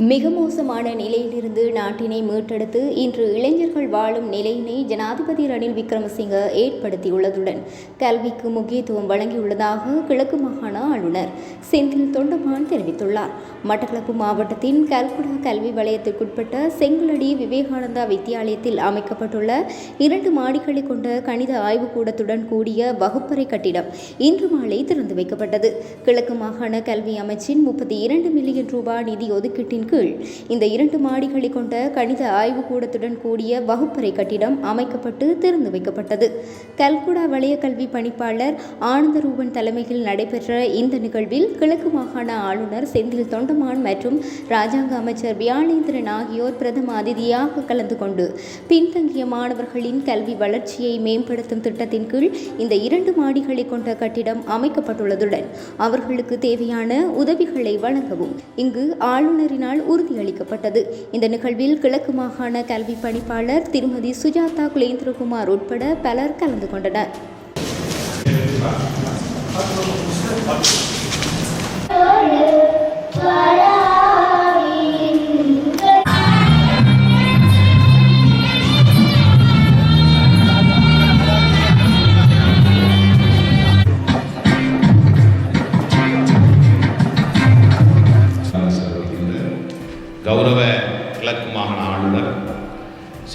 மிக மோசமான நிலையிலிருந்து நாட்டினை மீட்டெடுத்து இன்று இளைஞர்கள் வாழும் நிலையினை ஜனாதிபதி ரணில் விக்ரமசிங்க ஏற்படுத்தியுள்ளதுடன் கல்விக்கு முக்கியத்துவம் வழங்கியுள்ளதாக கிழக்கு மாகாண ஆளுநர் செந்தில் தொண்டமான் தெரிவித்துள்ளார். மட்டக்களப்பு மாவட்டத்தின் கல்குடா கல்வி வலயத்திற்குட்பட்ட செங்கலடி விவேகானந்தா வித்தியாலயத்தில் அமைக்கப்பட்டுள்ள இரண்டு மாடிகளை கொண்ட கணித ஆய்வுக்கூடத்துடன் கூடிய வகுப்பறை கட்டிடம் இன்று மாலை திறந்து வைக்கப்பட்டது. கிழக்கு மாகாண கல்வி அமைச்சின் முப்பத்தி இரண்டு மில்லியன் ரூபாய் நிதி ஒதுக்கீட்டின் கீழ். இந்த இரண்டு மாடிகளை கொண்ட கணித ஆய்வுக்கூடத்துடன் கூடிய வகுப்பறை கட்டிடம் அமைக்கப்பட்டு திறந்து வைக்கப்பட்டது. கல்குடா வலய கல்வி பணிப்பாளர் ஆனந்தரூபன் தலைமையில் நடைபெற்ற இந்த நிகழ்வில் கிழக்கு மாகாண ஆளுநர் செந்தில் தொண்டமான் மற்றும் ராஜாங்க அமைச்சர் வியாழேந்திரன் ஆகியோர் பிரதம அதிதியாக கலந்து கொண்டு பின்தங்கிய மாணவர்களின் கல்வி வளர்ச்சியை மேம்படுத்தும் திட்டத்தின் கீழ் இந்த இரண்டு மாடிகளை கொண்ட கட்டிடம் அமைக்கப்பட்டுள்ளதுடன் அவர்களுக்கு தேவையான உதவிகளை வழங்கவும் இங்கு ஆளுநரின் ஆளுநரினால் உறுதியளிக்கப்பட்டது. இந்த நிகழ்வில் கிழக்கு மாகாண கல்வி பணிப்பாளர் திருமதி சுஜாதா குலேந்திரகுமார் உட்பட பலர் கலந்து கொண்டனர். செல்கின்ற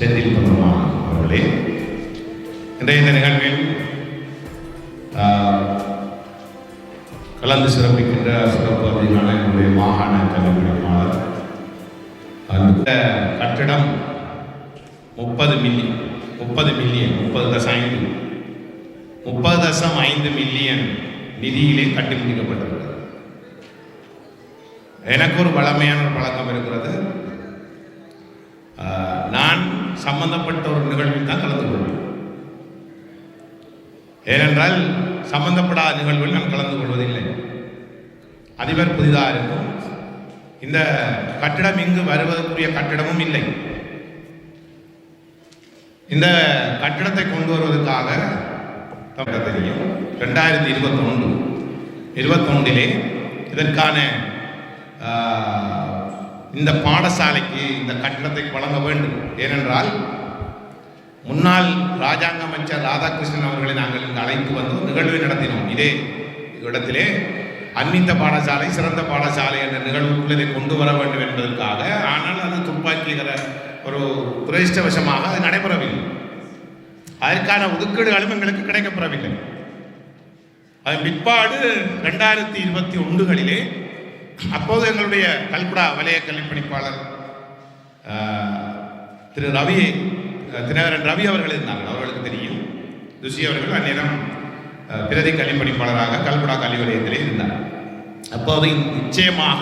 செந்தில் பெருமான் அவர்களே? இன்றைய இந்த நிகழ்வில் ஆஹ், கலந்து சிறப்பிக்கின்ற சிறப்பு அதிகான என்னுடைய மாகாண கல்விப்பணிப்பாளர் அந்த கட்டிடம் முப்பது மில்லியன் முப்பது மில்லியன் முப்பது தசம் ஐந்து முப்பது தசம் ஐந்து மில்லியன் நிதியிலே கட்டி முடிக்கப்பட்டிருக்கிறது எனக்கு ஒரு வளமையான ஒரு பழக்கம் இருக்கிறது. நான் சம்பந்தப்பட்ட ஒரு நிகழ்வில் தான் கலந்து கொள்வேன். ஏனென்றால் சம்பந்தப்படாத நிகழ்வில் நான் கலந்து கொள்வதில்லை. அதிபர் புதிதாக இருக்கும். இந்த கட்டிடம் இங்கு வருவதற்குரிய கட்டிடமும் இல்லை. இந்த கட்டிடத்தை கொண்டு வருவதற்காக தெரியும். ரெண்டாயிரத்தி இருபத்தொன்று இருபத்தொன்றிலே இதற்கான ஆஹ், இந்த பாடசாலைக்கு இந்த கட்டிடத்தை வழங்க வேண்டும். ஏனென்றால் முன்னாள் ராஜாங்க அமைச்சர் ராதாகிருஷ்ணன் அவர்களை நாங்கள் இங்கு அழைத்து வந்து நிகழ்வு நிகழ்வை நடத்தினோம். இதே இடத்திலே அன்னித்த பாடசாலை சிறந்த பாடசாலை என்ற நிகழ்வுக்குள் இதை கொண்டு வர வேண்டும் என்பதற்காக ஆனால் அது துப்பாக்கிகிற ஒரு துரதிருஷ்டவசமாக அது நடைபெறவில்லை. அதற்கான ஒதுக்கீடுகளும் எங்களுக்கு கிடைக்கப்பெறவில்லை. அதன் பிற்பாடு ரெண்டாயிரத்தி இருபத்தி ஒன்றுகளிலே அப்போது எங்களுடைய கல்குடா வலய கல்வி பணிப்பாளர் திரு ரவி தினகரன் ரவி அவர்கள் இருந்தார்கள். அவர்களுக்கு தெரியும். துஷி அவர்கள் அந்நேரம் பிரதி கல்விப்பணிப்பாளராக கல்குடா கல்வி வலயத்திலே இருந்தார். அப்போது நிச்சயமாக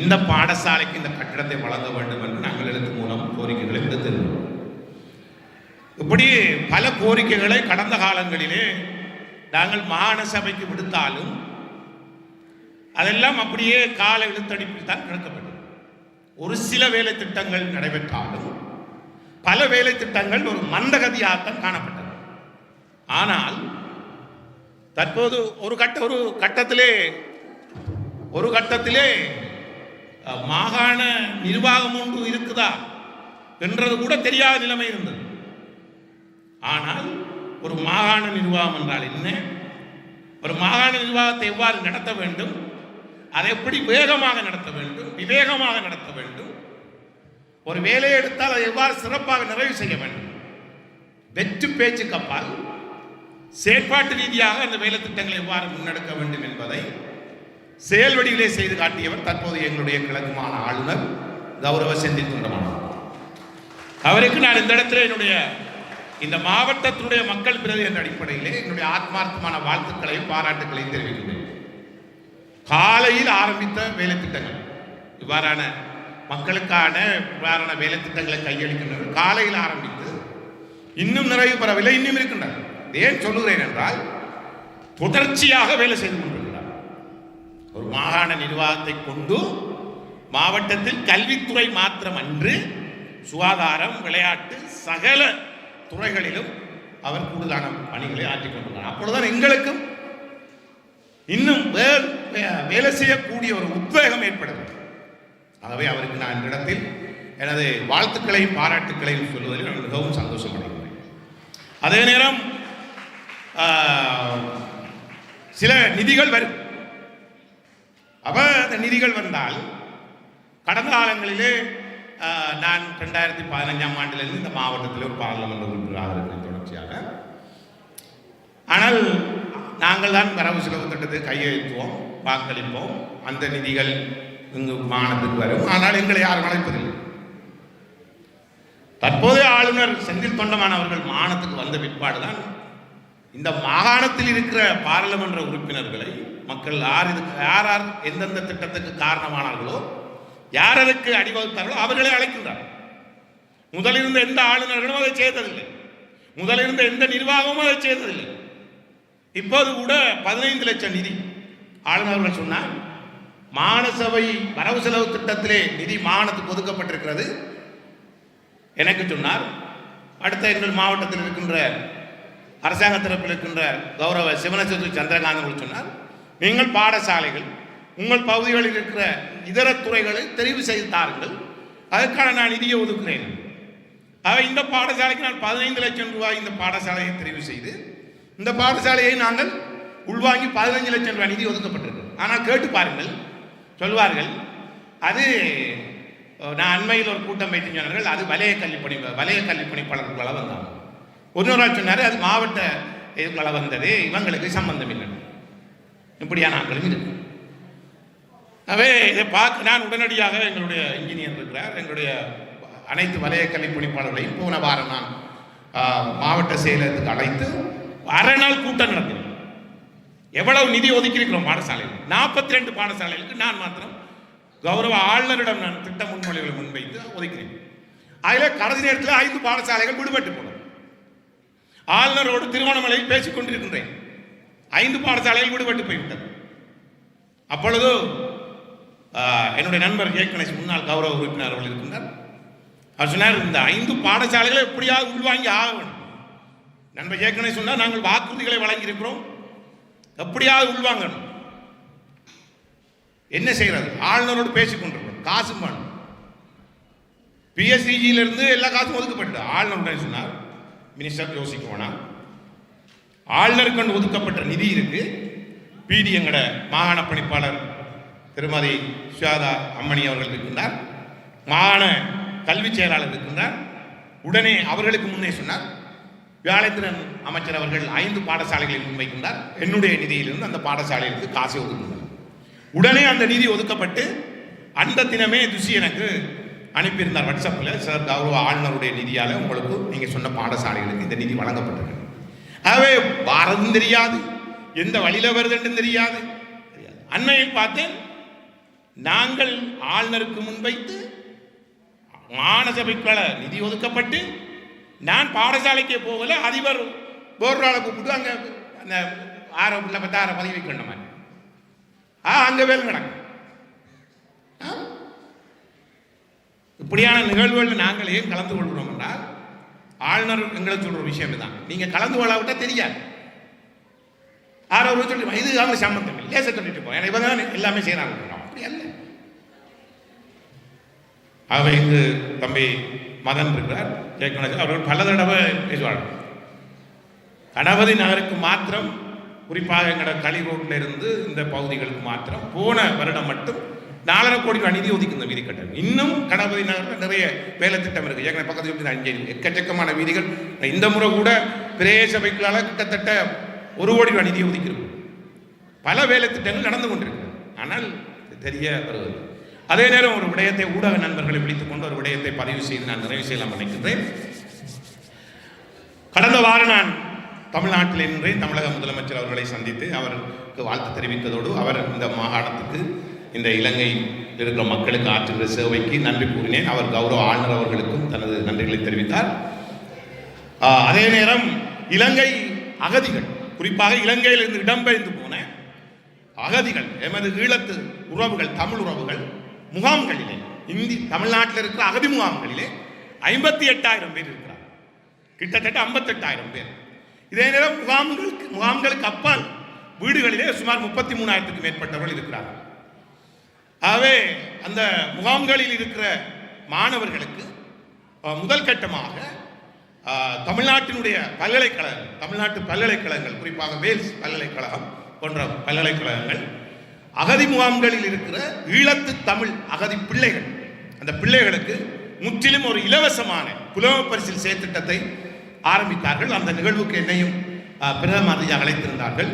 இந்த பாடசாலைக்கு இந்த கட்டிடத்தை வழங்க வேண்டும் என்று நாங்கள் எழுத்து மூலம் கோரிக்கைகளை விடுத்திருந்தோம். இப்படி பல கோரிக்கைகளை கடந்த காலங்களிலே நாங்கள் மாகாண சபைக்கு விடுத்தாலும் அதெல்லாம் அப்படியே கால இழுத்தடிப்பில் தான் கிடக்கப்பட்டது ஒரு சில வேலை திட்டங்கள் நடைபெற்றாலும் பல வேலை திட்டங்கள் ஒரு மந்தகதியாகத்தான் காணப்பட்டது. ஆனால் தற்போது ஒரு கட்ட ஒரு கட்டத்திலே ஒரு கட்டத்திலே மாகாண நிர்வாகம் ஒன்று இருக்குதா என்றது கூட தெரியாத நிலைமை இருந்தது. ஆனால் ஒரு மாகாண நிர்வாகம் என்றால் என்ன? ஒரு மாகாண நிர்வாகத்தை எவ்வாறு நடத்த வேண்டும்? அதை எப்படி வேகமாக நடத்த வேண்டும்? விவேகமாக நடத்த வேண்டும். ஒரு வேலையை எடுத்தால் அதை எவ்வாறு சிறப்பாக நிறைவு செய்ய வேண்டும்? வெற்று பேச்சுக்கு அப்பால் செயற்பாட்டு ரீதியாக அந்த வேலை திட்டங்களை எவ்வாறு முன்னெடுக்க வேண்டும் என்பதை செயல் வடிவிலே செய்து காட்டியவர் தற்போது எங்களுடைய கிழக்குமான ஆளுநர் கௌரவ செந்தில் துண்டமானவர். அவருக்கு நான் இந்த இடத்துல என்னுடைய இந்த மாவட்டத்தினுடைய மக்கள் பிரதி என்ற அடிப்படையிலே என்னுடைய ஆத்மார்த்தமான வாழ்த்துக்களையும் பாராட்டுக்களையும் தெரிவிக்கிறேன் காலையில் ஆரம்பித்த வேலை திட்டங்கள் இவ்வாறான மக்களுக்கான இவ்வாறான வேலை திட்டங்களை கையளிக்கின்றனர். காலையில் ஆரம்பித்து இன்னும் நிறைவு பெறவில்லை இன்னும் இருக்கின்றன. ஏன் சொல்லுகிறேன் என்றால் தொடர்ச்சியாக வேலை செய்து கொண்டிருக்கிறார். ஒரு மாகாண நிர்வாகத்தை கொண்டு மாவட்டத்தில் கல்வித்துறை மாத்திரமன்று சுகாதாரம் விளையாட்டு சகல துறைகளிலும் அவர் கூடுதலான பணிகளை ஆற்றிக் கொண்டிருக்கிறார். அப்பொழுதுதான் எங்களுக்கும் இன்னும் வேறு வேலை செய்யக்கூடிய ஒரு உத்வேகம் ஏற்படுது. ஆகவே அவருக்கு நான் இந்த இடத்தில் எனது வாழ்த்துக்களையும் பாராட்டுக்களையும் சொல்வதில் நான் மிகவும் சந்தோஷப்படுகிறேன். அதே நேரம் சில நிதிகள் வரும். அப்ப அந்த நிதிகள் வந்தால் கடந்த காலங்களிலே நான் ரெண்டாயிரத்தி பதினஞ்சாம் ஆண்டிலிருந்து இந்த மாவட்டத்தில் ஒரு பாராளுமன்ற உறுப்பினராக இருக்கிறேன் தொடர்ச்சியாக. ஆனால் நாங்கள் தான் வரவு செலவு திட்டத்தை கையெழுத்துவோம். வாக்களிப்போம். அந்த நிதிகள் இங்கு மாநிலத்துக்கு வரும். ஆனால் எங்களை யாரும் அழைப்பதில்லை. தற்போதைய ஆளுநர் செந்தில் தொண்டமான் அவர்கள் மாகாணத்துக்கு வந்த பிற்பாடுதான் இந்த மாகாணத்தில் இருக்கிற பாராளுமன்ற உறுப்பினர்களை மக்கள் யார் இதுக்கு யார் யார் எந்தெந்த திட்டத்துக்கு காரணமானார்களோ யார் அடிவகுத்தார்களோ அவர்களை அழைக்கின்றார். முதலிருந்த எந்த ஆளுநர்களும் அதை செய்ததில்லை. முதலிருந்த எந்த நிர்வாகமும் அதை செய்ததில்லை. இப்போது கூட பதினைந்து லட்சம் நிதி ஆளுநர்கள் சொன்னார் மானசபை வரவு செலவு திட்டத்திலே நிதி மாகாணத்துக்கு ஒதுக்கப்பட்டிருக்கிறது. எனக்கு சொன்னார் அடுத்த எங்கள் மாவட்டத்தில் இருக்கின்ற அரசாங்க தரப்பில் இருக்கின்ற கௌரவ சிவனசத்து சந்திரகாந்தன் சொன்னார் நீங்கள் பாடசாலைகள் உங்கள் பகுதிகளில் இருக்கிற இதர துறைகளை தெரிவு செய்து தாருங்கள் அதற்கான நான் நிதியை ஒதுக்குறேன் ஆக இந்த பாடசாலைக்கு நான் பதினைந்து லட்சம் ரூபாய் இந்த பாடசாலையை தெரிவு செய்து இந்த பாடசாலையை நாங்கள் உள்வாங்கி பதினஞ்சு லட்சம் ரூபாய் நிதி ஒதுக்கப்பட்டிருக்கு. ஆனால் கேட்டு பாருங்கள் சொல்வார்கள் அது நான் அண்மையில் ஒரு கூட்டம் வைத்து சொன்னார்கள் அது வலய கல்விப்பணி பணி வலய கல்வி வந்தாங்க ஒன்னொரு ஆள் சொன்னார் அது மாவட்ட இதுக்குள்ள வந்தது இவங்களுக்கு சம்பந்தம் இல்லை இப்படியான ஆட்களும் இருக்கு. ஆகவே இதை பார்க்க நான் உடனடியாக எங்களுடைய இன்ஜினியர் இருக்கிறார் எங்களுடைய அனைத்து வலய கல்விப்பணிப்பாளர்களையும் போன வாரம் நான் மாவட்ட செயலகத்துக்கு அழைத்து அரை நாள் கூட்டம் நடத்தினேன். எவ்வளவு நிதி ஒதுக்கியிருக்கிறோம் பாடசாலையில்? நாற்பத்தி ரெண்டு பாடசாலைகளுக்கு நான் மாத்திரம் கௌரவ ஆளுநரிடம் நான் திட்ட முன்மொழிகளை முன்வைத்து ஒதுக்கிறேன். அதில் கடைசி நேரத்தில் ஐந்து பாடசாலைகள் விடுபட்டு போனது. ஆளுநரோடு திருவண்ணாமலையில் பேசிக் கொண்டிருக்கின்றேன். ஐந்து பாடசாலைகள் விடுபட்டு போய்விட்டது. அப்பொழுது என்னுடைய நண்பர் ஏ. கணேஷ் முன்னாள் கௌரவ உறுப்பினர் அவர்கள் இருக்கின்றார். அவர் சொன்னார் இந்த ஐந்து பாடசாலைகளை எப்படியாவது உள்வாங்கி ஆகணும் நண்பர் ஏ. கணேஷ் நாங்கள் வாக்குறுதிகளை வழங்கியிருக்கிறோம். எப்படியாவது உள்வாங்கணும். என்ன செய்யறது? ஆளுநரோடு பேசிக்கொண்டிருக்கணும் காசு காசும் வேணும் பிஎஸ்சிஜியிலிருந்து எல்லா காசும் ஒதுக்கப்பட்டது. ஆளுநர் சொன்னார்? மினிஸ்டர் யோசிக்க வேணாம். ஆளுநருக்கு கொண்டு ஒதுக்கப்பட்ட நிதி இருக்கு. பிடி எங்கட மாகாண பணிப்பாளர் திருமதி சுயாதா அம்மணி அவர்கள் இருக்கின்றார். மாகாண கல்வி செயலாளர் இருக்கின்றார். உடனே அவர்களுக்கு முன்னே சொன்னார் வியாழத்திறன் அமைச்சர் அவர்கள் ஐந்து பாடசாலைகளை முன்வைக்கின்றார். என்னுடைய நிதியிலிருந்து அந்த பாடசாலையிலிருந்து காசை ஒதுக்குகிறார் உடனே அந்த நிதி ஒதுக்கப்பட்டு அந்த தினமே துஷி எனக்கு அனுப்பியிருந்தார் வாட்ஸ்அப்பில் சார் கௌரவ ஆளுநருடைய நிதியால் உங்களுக்கு நீங்கள் சொன்ன பாடசாலைகளுக்கு இந்த நிதி வழங்கப்பட்டது ஆகவே பாரதம் தெரியாது எந்த வழியில் வருதுன்னு தெரியாது தெரியாது. அண்மையில் பார்த்தேன் நாங்கள் ஆளுநருக்கு முன்வைத்து மாநசபைக்குள்ள நிதி ஒதுக்கப்பட்டு நான் பாடசாலைக்கே போகல அதிபர் போர்ராளை கூப்பிட்டு அங்கே அந்த ஆறு பிள்ளை பத்தாயிரம் பதவி வைக்கணும் மாதிரி ஆ அங்கே வேலை நடக்கும். ஆ? இப்படியான நிகழ்வுகளில் நாங்கள் ஏன் கலந்து கொள்கிறோம் என்றால் ஆளுநர் எங்களை சொல்கிற விஷயம் தான் நீங்கள் கலந்து கொள்ளாவிட்டால் தெரியாது. ஆரோ சொல்லி இது அவங்க சம்பந்தம் இல்லை. லேச சொல்லிட்டு போய் இவங்க தான் எல்லாமே செய்கிறாங்க அப்படி அல்ல. ஆகவே இங்கு தம்பி மதன் இருக்கிறார் ஜெயக்குணர் அவர்கள் பல தடவை பேசுவார்கள். கணபதி நகருக்கு மாத்திரம் குறிப்பாக எங்களோட களி ரோட்ல இருந்து இந்த பகுதிகளுக்கு மாத்திரம் போன வருடம் மட்டும் நாலரை கோடி ரூபாய் நிதி ஒதுக்கி இந்த வீதி கட்டணம். இன்னும் கணபதி நகரில் நிறைய வேலை திட்டம் இருக்குது ஏற்கனவே பக்கத்தில் இருந்து அஞ்சு எக்கச்சக்கமான வீதிகள். இந்த முறை கூட பிரேச சபைகளால் கிட்டத்தட்ட ஒரு கோடி ரூபாய் நிதி ஒதுக்கியிருக்கு. பல வேலை திட்டங்கள் நடந்து கொண்டிருக்கு. ஆனால் தெரிய வருவது அதே நேரம் ஒரு விடயத்தை ஊடக நண்பர்களை விழித்துக் கொண்டு ஒரு விடயத்தை பதிவு செய்து நான் நிறைவு செய்யலாம் நினைக்கின்றேன். கடந்த வாரம் நான் தமிழ்நாட்டில் நின்று தமிழக முதலமைச்சர் அவர்களை சந்தித்து அவருக்கு வாழ்த்து தெரிவித்ததோடு அவர் இந்த மாகாணத்துக்கு இந்த இலங்கையில் இருக்கிற மக்களுக்கு ஆற்றுகிற சேவைக்கு நன்றி கூறினேன். அவர் கௌரவ ஆளுநர் அவர்களுக்கும் தனது நன்றிகளை தெரிவித்தார். அதே நேரம் இலங்கை அகதிகள் குறிப்பாக இலங்கையிலிருந்து இடம்பெயர்ந்து போன அகதிகள் எமது ஈழத்து உறவுகள் தமிழ் உறவுகள் முகாம்களிலே இந்தி தமிழ்நாட்டில் இருக்கிற அகதி முகாம்களிலே ஐம்பத்தி எட்டாயிரம் பேர் இருக்கிறார் கிட்டத்தட்ட ஐம்பத்தெட்டாயிரம் பேர். இதே நேரம் முகாம்களுக்கு முகாம்களுக்கு அப்பால் வீடுகளிலே சுமார் முப்பத்தி மூணாயிரத்துக்கு மேற்பட்டவர்கள் இருக்கிறார்கள். ஆகவே அந்த முகாம்களில் இருக்கிற மாணவர்களுக்கு முதல் கட்டமாக தமிழ்நாட்டினுடைய பல்கலைக்கழகங்கள் தமிழ்நாட்டு பல்கலைக்கழகங்கள் குறிப்பாக வேல்ஸ் பல்கலைக்கழகம் போன்ற பல்கலைக்கழகங்கள் அகதி முகாம்களில் இருக்கிற ஈழத்து தமிழ் அகதி பிள்ளைகள் அந்த பிள்ளைகளுக்கு முற்றிலும் ஒரு இலவசமான புலவ பரிசில் செயற்திட்டத்தை ஆரம்பித்தார்கள். அந்த நிகழ்வுக்கு என்னையும் அஹ், பிரதம அழைத்திருந்தார்கள்.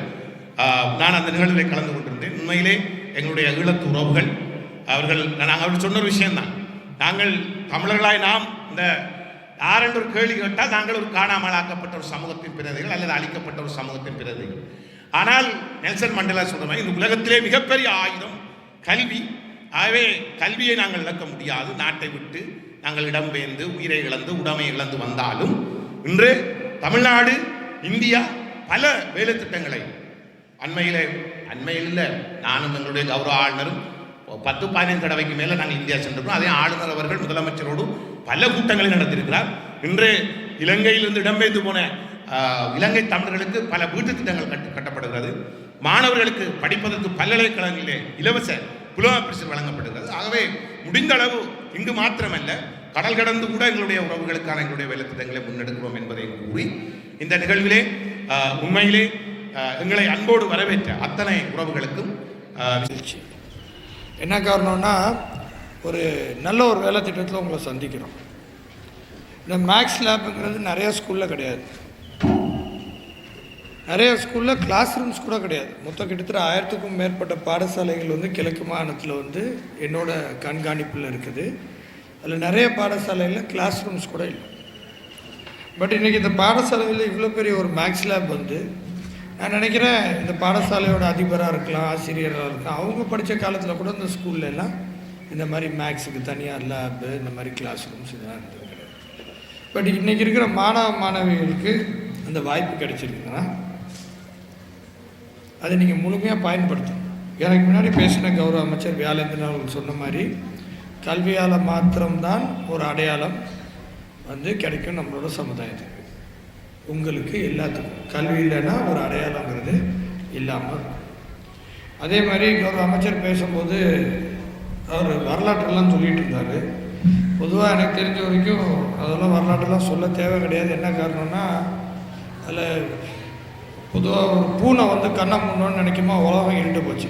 நான் அந்த நிகழ்வில் கலந்து கொண்டிருந்தேன். உண்மையிலே எங்களுடைய ஈழத்து உறவுகள் அவர்கள் நாங்கள் அவர்கள் சொன்ன ஒரு விஷயம்தான். நாங்கள் தமிழர்களாய் நாம் இந்த யாரென்று ஒரு கேள்வி கேட்டால் நாங்கள் ஒரு காணாமல் ஆக்கப்பட்ட ஒரு சமூகத்தின் பிரதிகள் அல்லது அழிக்கப்பட்ட ஒரு சமூகத்தின் பிரதிகள் ஆனால் நெல்சன் மண்டலா சொல்ற இந்த உலகத்திலே மிகப்பெரிய ஆயுதம் கல்வி. ஆகவே கல்வியை நாங்கள் இழக்க முடியாது. நாட்டை விட்டு நாங்கள் இடம்பெயர்ந்து உயிரை இழந்து உடமை இழந்து வந்தாலும் இன்று தமிழ்நாடு இந்தியா பல வேலை திட்டங்களை அண்மையில் இல்லை நானும் எங்களுடைய கௌரவ ஆளுநரும் பத்து பதினைந்து தடவைக்கு மேலே நாங்கள் இந்தியா சென்றிருக்கோம். அதே ஆளுநர் அவர்கள் முதலமைச்சரோடு பல கூட்டங்களை நடத்தியிருக்கிறார். இன்று இலங்கையிலிருந்து இடம்பெயர்ந்து போன இலங்கை தமிழர்களுக்கு பல வீட்டு திட்டங்கள் கட்டு கட்டப்படுகிறது. மாணவர்களுக்கு படிப்பதற்கு பல்கலைக்கழகங்களிலே இலவச புலவ பரிசு வழங்கப்படுகிறது. ஆகவே முடிந்த அளவு இங்கு மாத்திரமல்ல கடல் கடந்து கூட எங்களுடைய உறவுகளுக்கான எங்களுடைய வேலை திட்டங்களை முன்னெடுக்கிறோம் என்பதை கூறி இந்த நிகழ்விலே உண்மையிலே எங்களை அன்போடு வரவேற்ற அத்தனை உறவுகளுக்கும் என்ன காரணம்னா ஒரு நல்ல ஒரு வேலை திட்டத்தில் உங்களை சந்திக்கிறோம். இந்த மேக்ஸ் லேப்புங்கிறது நிறைய ஸ்கூலில் கிடையாது. நிறைய ஸ்கூலில் கிளாஸ் ரூம்ஸ் கூட கிடையாது. மொத்தம் கிட்டத்தட்ட ஆயிரத்துக்கும் மேற்பட்ட பாடசாலைகள் வந்து கிழக்கு மாநிலத்தில் வந்து என்னோட கண்காணிப்பில் இருக்குது. அதில் நிறைய பாடசாலையில் கிளாஸ் ரூம்ஸ் கூட இல்லை. பட் இன்றைக்கி இந்த பாடசாலையில் இவ்வளோ பெரிய ஒரு மேக்ஸ் லேப் வந்து நான் நினைக்கிறேன் இந்த பாடசாலையோட அதிபராக இருக்கலாம் ஆசிரியராக இருக்கலாம் அவங்க படித்த காலத்தில் கூட இந்த ஸ்கூல்ல எல்லாம் இந்த மாதிரி மேக்ஸுக்கு தனியார் லேபு இந்த மாதிரி கிளாஸ் ரூம்ஸ் இதெல்லாம் இருந்தது கிடையாது. பட் இன்றைக்கி இருக்கிற மாணவ மாணவிகளுக்கு அந்த வாய்ப்பு கிடைச்சிருக்குன்னா அதை நீங்கள் முழுமையாக பயன்படுத்தணும். எனக்கு முன்னாடி பேசின கௌரவ அமைச்சர் வியாழேந்திரன் அவர்கள் சொன்ன மாதிரி கல்வியால் மாத்திரம்தான் ஒரு அடையாளம் வந்து கிடைக்கும் நம்மளோட சமுதாயத்துக்கு. உங்களுக்கு எல்லாத்துக்கும். கல்வி இல்லைன்னா ஒரு அடையாளங்கிறது இல்லாமல் அதே மாதிரி கௌரவ அமைச்சர் பேசும்போது அவர் வரலாற்றெல்லாம் சொல்லிகிட்டு இருந்தார். பொதுவாக எனக்கு தெரிஞ்ச வரைக்கும் அதெல்லாம் வரலாற்றெல்லாம் சொல்ல தேவை கிடையாது. என்ன காரணம்னா அதில் பொதுவாக ஒரு பூனை வந்து கண்ணை மூடணும்னு நினைக்குமா உலகம் இருண்டு போச்சு.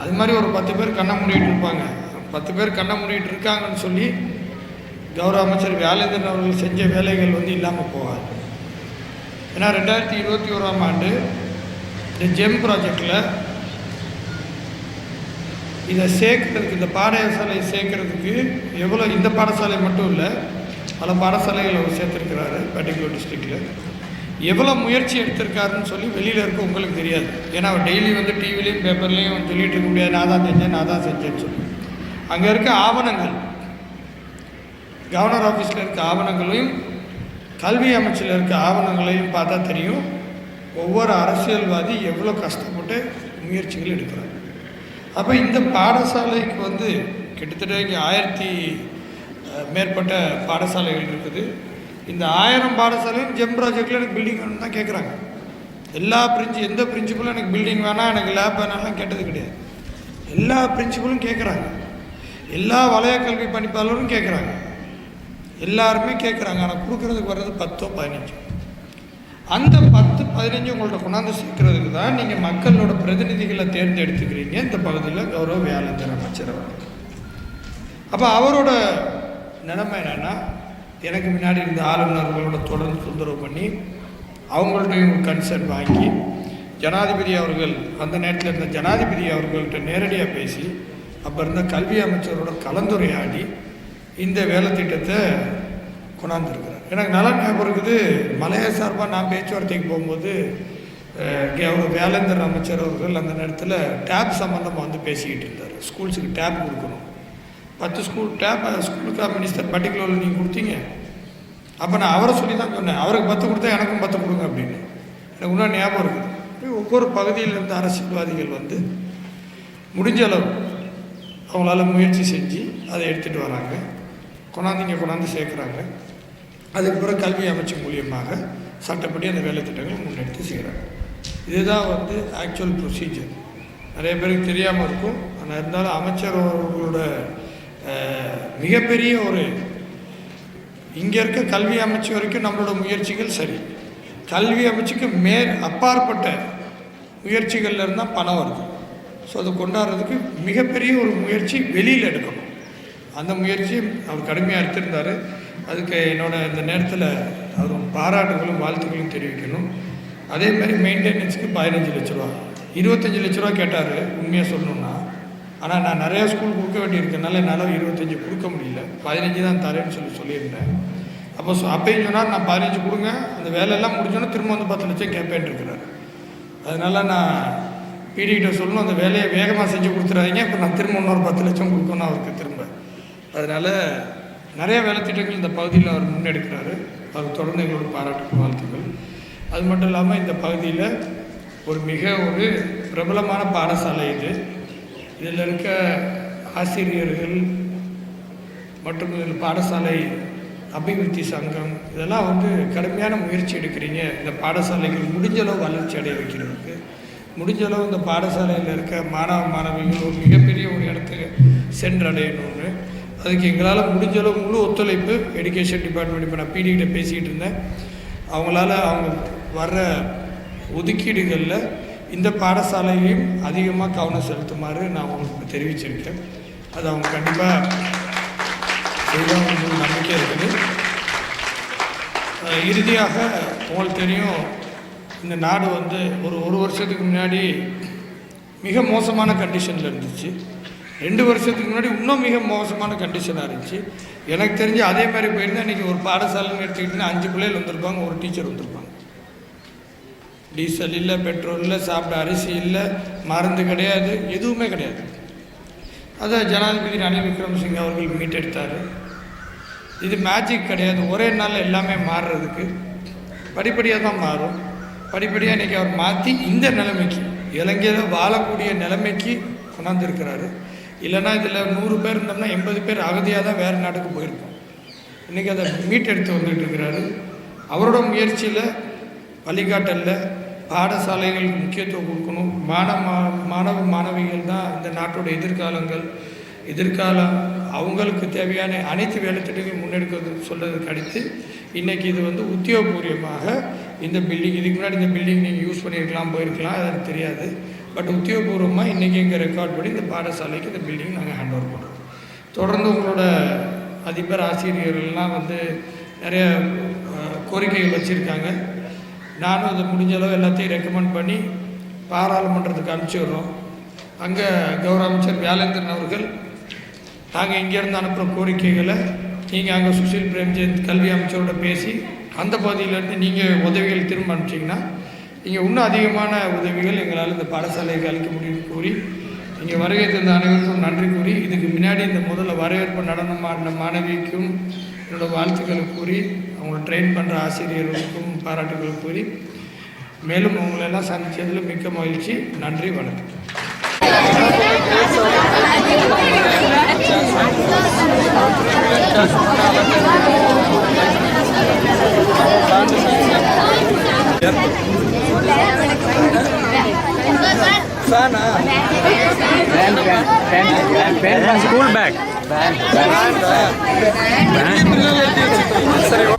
அது மாதிரி ஒரு பத்து பேர் கண்ணை மூடிட்டு இருப்பாங்க. பத்து பேர் கண்ணை மூடிட்டு இருக்காங்கன்னு சொல்லி கௌரவ அமைச்சர் வேலேந்திரன் அவர்கள் செஞ்ச வேலைகள் வந்து இல்லாமல் போகாது. ஏன்னா ரெண்டாயிரத்தி இருபத்தி ஓராம் ஆண்டு இந்த ஜெம் ப்ராஜெக்டில் இதை சேர்க்கறதுக்கு இந்த பாடசாலையை சேர்க்கறதுக்கு எவ்வளோ இந்த பாடசாலை மட்டும் இல்லை பல பாடசாலைகள் அவர் சேர்த்துருக்கிறாரு பர்டிகுலர் டிஸ்ட்ரிக்டில் எவ்வளோ முயற்சி எடுத்திருக்காருன்னு சொல்லி வெளியில் இருக்க உங்களுக்கு தெரியாது. ஏன்னா அவர் டெய்லி வந்து டிவிலையும் பேப்பர்லேயும் சொல்லிட்டு இருக்க முடியாது. நான் தான் செஞ்சேன் நான் தான் செஞ்சேன்னு சொல்லி. அங்கே இருக்க ஆவணங்கள் கவர்னர் ஆஃபீஸில் இருக்க ஆவணங்களையும் கல்வி அமைச்சில் இருக்க ஆவணங்களையும் பார்த்தா தெரியும் ஒவ்வொரு அரசியல்வாதி எவ்வளோ கஷ்டப்பட்டு முயற்சிகள் எடுக்கிறாங்க அப்போ இந்த பாடசாலைக்கு வந்து கிட்டத்தட்ட இங்கே ஆயிரத்தி மேற்பட்ட பாடசாலைகள் இருக்குது. இந்த ஆயிரம் பாடசாலையும் ஜெம் ப்ராஜெக்டில் எனக்கு பில்டிங் வேணும்னு தான் கேட்குறாங்க எல்லா பிரிஞ்சு எந்த பிரின்சிபலும் எனக்கு பில்டிங் வேணாம் எனக்கு லேப் வேணாம்லாம் கேட்டது கிடையாது. எல்லா பிரின்சிபலும் கேட்குறாங்க எல்லா வலய கல்வி பணிப்பாளரும் கேட்குறாங்க எல்லாருமே கேட்குறாங்க ஆனால் கொடுக்குறதுக்கு வர்றது பத்தோ பதினஞ்சோ. அந்த பத்து பதினஞ்சு உங்கள்கிட்ட கொண்டாந்து சேர்க்கறதுக்கு தான் நீங்கள் மக்களோட பிரதிநிதிகளை தேர்ந்தெடுத்துக்கிறீங்க. இந்த பகுதியில் கௌரவ வியாழந்தர் அமைச்சர் அப்போ அவரோட நிலைமை என்னென்னா எனக்கு முன்னாடி இருந்த ஆளுநர்களோட தொடர்ந்து தொந்தரவு பண்ணி அவங்கள்ட்டையும் கன்சர்ன் வாங்கி ஜனாதிபதி அவர்கள் அந்த நேரத்தில் இருந்த ஜனாதிபதி அவர்கள்ட்ட நேரடியாக பேசி அப்போ இருந்த கல்வி அமைச்சரோட கலந்துரையாடி இந்த வேலை திட்டத்தை கொண்டாந்துருக்கிறார். எனக்கு நல்லா ஞாபகம் இருக்குது மலைய சார்பாக நான் பேச்சுவார்த்தைக்கு போகும்போது இங்கே அவர் வேலேந்தர் அமைச்சர் அவர்கள் அந்த நேரத்தில் டேப் சம்மந்தமாக வந்து பேசிக்கிட்டு இருந்தார். ஸ்கூல்ஸுக்கு டேப் கொடுக்கணும். பத்து ஸ்கூல் டேப் ஸ்கூலுக்கு மினிஸ்டர் பர்டிகுலரில் நீங்கள் கொடுத்தீங்க. அப்போ நான் அவரை சொல்லி தான் சொன்னேன். அவருக்கு பத்து கொடுத்தா எனக்கும் பத்து கொடுங்க அப்படின்னு. எனக்கு இன்னும் ஞாபகம் இருக்குது. ஒவ்வொரு பகுதியிலிருந்து அரசியல்வாதிகள் வந்து முடிஞ்ச அளவு அவங்களால முயற்சி செஞ்சு அதை எடுத்துகிட்டு வராங்க. கொண்டாந்து இங்கே கொண்டாந்து சேர்க்குறாங்க. அதுக்கு பிறகு கல்வி அமைச்சு மூலியமாக சட்டப்படி அந்த வேலை திட்டங்களை முன்னெடுத்து செய்கிறாங்க இதுதான் வந்து ஆக்சுவல் ப்ரொசீஜர் நிறைய பேருக்கு தெரியாமல் இருக்கும். ஆனால் இருந்தாலும் அமைச்சர் அவர்களோட மிகப்பெரிய ஒரு இங்கே இருக்க கல்வி அமைச்சு வரைக்கும் நம்மளோட முயற்சிகள் சரி. கல்வி அமைச்சுக்கு மே அப்பாற்பட்ட முயற்சிகள்ல இருந்தால் பணம் வருது. ஸோ அதை கொண்டாடுறதுக்கு மிகப்பெரிய ஒரு முயற்சி வெளியில் எடுக்கணும். அந்த முயற்சி அவர் கடுமையாக எடுத்திருந்தார். அதுக்கு என்னோட இந்த நேரத்தில் அவர் பாராட்டுகளும் வாழ்த்துக்களும் தெரிவிக்கணும். அதே மாதிரி மெயின்டெனன்ஸுக்கு பதினஞ்சு லட்ச ரூபா இருபத்தஞ்சி லட்ச ரூபா கேட்டார். உண்மையாக சொல்லணுன்னா ஆனால் நான் நிறையா ஸ்கூல் கொடுக்க வேண்டியிருக்கனால என்னால் இருபத்தஞ்சி கொடுக்க முடியல. பதினஞ்சு தான் தரேன்னு சொல்லி சொல்லியிருந்தேன். அப்போ அப்பையும் சொன்னால் நான் பதினஞ்சு கொடுங்க. அந்த வேலையெல்லாம் முடிஞ்சோன்னா திரும்ப வந்து பத்து லட்சம் கேட்பேன் இருக்கிறார். அதனால நான் பிடிக்கிட்ட சொல்லணும். அந்த வேலையை வேகமாக செஞ்சு கொடுத்துறாதீங்க. இப்போ நான் திரும்ப இன்னொரு பத்து லட்சம் கொடுக்கணும் அவருக்கு திரும்ப. அதனால் நிறைய வேலை திட்டங்கள் இந்த பகுதியில் அவர் முன்னெடுக்கிறாரு. அவர் தொடர்ந்து எங்களோட பாராட்டு வாழ்த்துக்கள். அது மட்டும் இல்லாமல் இந்த பகுதியில் ஒரு மிக ஒரு பிரபலமான பாடசாலை இது. இதில் இருக்க ஆசிரியர்கள் மற்றும் இதில் பாடசாலை அபிவிருத்தி சங்கம் இதெல்லாம் வந்து கடுமையான முயற்சி எடுக்கிறீங்க. இந்த பாடசாலைகள் முடிஞ்சளவு வளர்ச்சி அடைய வைக்கிறதுக்கு. முடிஞ்சளவு இந்த பாடசாலையில் இருக்க மாணவ மாணவிகள் ஒரு மிகப்பெரிய ஒரு இடத்துக்கு சென்றடையணும்னு. அதுக்கு எங்களால் முடிஞ்ச அளவு முழு ஒத்துழைப்பு எஜுகேஷன் டிபார்ட்மெண்ட் இப்போ நான் பிடிக்கிட்ட பேசிக்கிட்டு இருந்தேன். அவங்களால அவங்க வர்ற ஒதுக்கீடுகளில் இந்த பாடசாலையிலையும் அதிகமாக கவனம் செலுத்துமாறு நான் உங்களுக்கு தெரிவிச்சிருக்கேன் அது அவங்க கண்டிப்பாக செய்வாங்க நம்பிக்கை இருக்குது. இறுதியாக உங்களுக்கு தெரியும் இந்த நாடு வந்து ஒரு ஒரு வருஷத்துக்கு முன்னாடி மிக மோசமான கண்டிஷனில் இருந்துச்சு. ரெண்டு வருஷத்துக்கு முன்னாடி இன்னும் மிக மோசமான கண்டிஷனாக இருந்துச்சு. எனக்கு தெரிஞ்சு அதே மாதிரி போயிருந்தேன் இன்றைக்கி ஒரு பாடசாலைன்னு எடுத்துக்கிட்டிங்கன்னா அஞ்சு பிள்ளைகள் வந்திருப்பாங்க ஒரு டீச்சர் வந்திருப்பாங்க. டீசல் இல்லை பெட்ரோல் இல்லை சாப்பிட அரிசி இல்லை மருந்து கிடையாது எதுவுமே கிடையாது. அதை ஜனாதிபதி ரணில் விக்ரமசிங்க அவர்கள் மீட்டெடுத்தார். இது மேஜிக் கிடையாது. ஒரே நாளில் எல்லாமே மாறுறதுக்கு படிப்படியாக தான் மாறும். படிப்படியாக இன்றைக்கி அவர் மாற்றி இந்த நிலைமைக்கு இலங்கையில் வாழக்கூடிய நிலைமைக்கு கொண்டாந்துருக்கிறாரு. இல்லைன்னா இதில் நூறு பேர் இருந்தோம்னா எண்பது பேர் அகதியாக தான் வேறு நாட்டுக்கு போயிருப்போம். இன்றைக்கி அதை மீட்டெடுத்து வந்துட்டு இருக்கிறாரு. அவரோட முயற்சியில் வழிகாட்டலில் பாடசாலைகளுக்கு முக்கியத்துவம் கொடுக்கணும். மாணவ மாணவ மாணவிகள் தான் இந்த நாட்டோட எதிர்காலங்கள். எதிர்காலம் அவங்களுக்கு தேவையான அனைத்து வேலை திட்டங்களையும் முன்னெடுக்கிறது சொல்கிறதுக்கு அடுத்து இன்றைக்கி இது வந்து உத்தியோகபூர்வமாக இந்த பில்டிங் இதுக்கு முன்னாடி இந்த பில்டிங் நீங்கள் யூஸ் பண்ணியிருக்கலாம் போயிருக்கலாம் அது எனக்கு தெரியாது. பட் உத்தியோகபூர்வமாக இன்றைக்கி எங்கள் ரெக்கார்ட் படி இந்த பாடசாலைக்கு இந்த பில்டிங் நாங்கள் ஹேண்ட் ஓவர் பண்ணுறோம் தொடர்ந்து உங்களோட அதிபர் ஆசிரியர்கள்லாம் வந்து நிறைய கோரிக்கைகள் வச்சுருக்காங்க. நானும் அதை முடிஞ்ச அளவு எல்லாத்தையும் ரெக்கமெண்ட் பண்ணி பாராளுமன்றத்துக்கு அனுப்பிச்சி விடுறோம். அங்கே கௌரவ அமைச்சர் வியாலேந்திரன் அவர்கள் நாங்கள் இங்கேருந்து அனுப்புகிற கோரிக்கைகளை நீங்கள் அங்கே சுஷில் பிரேம்ஜெயந்த் கல்வி அமைச்சரோட பேசி அந்த பகுதியிலேருந்து நீங்கள் உதவிகள் திரும்ப அனுப்பிச்சிங்கன்னா இங்கே இன்னும் அதிகமான உதவிகள் எங்களால் இந்த பாடசாலைக்கு அளிக்க முடியும்னு கூறி இங்கே வருகை தந்த அனைவருக்கும் நன்றி கூறி இதுக்கு முன்னாடி இந்த முதல்ல வரவேற்பு நடனம் ஆடின மாணவிக்கும் என்னோட வாழ்த்துக்களை கூறி அவங்கள ட்ரெயின் பண்ணுற ஆசிரியர்களுக்கும் பாராட்டுகள் கூறி மேலும் உங்களெல்லாம் சந்தித்ததில் மிக்க மகிழ்ச்சி. நன்றி வணக்கம். ஸ்கூல் பேக் சரி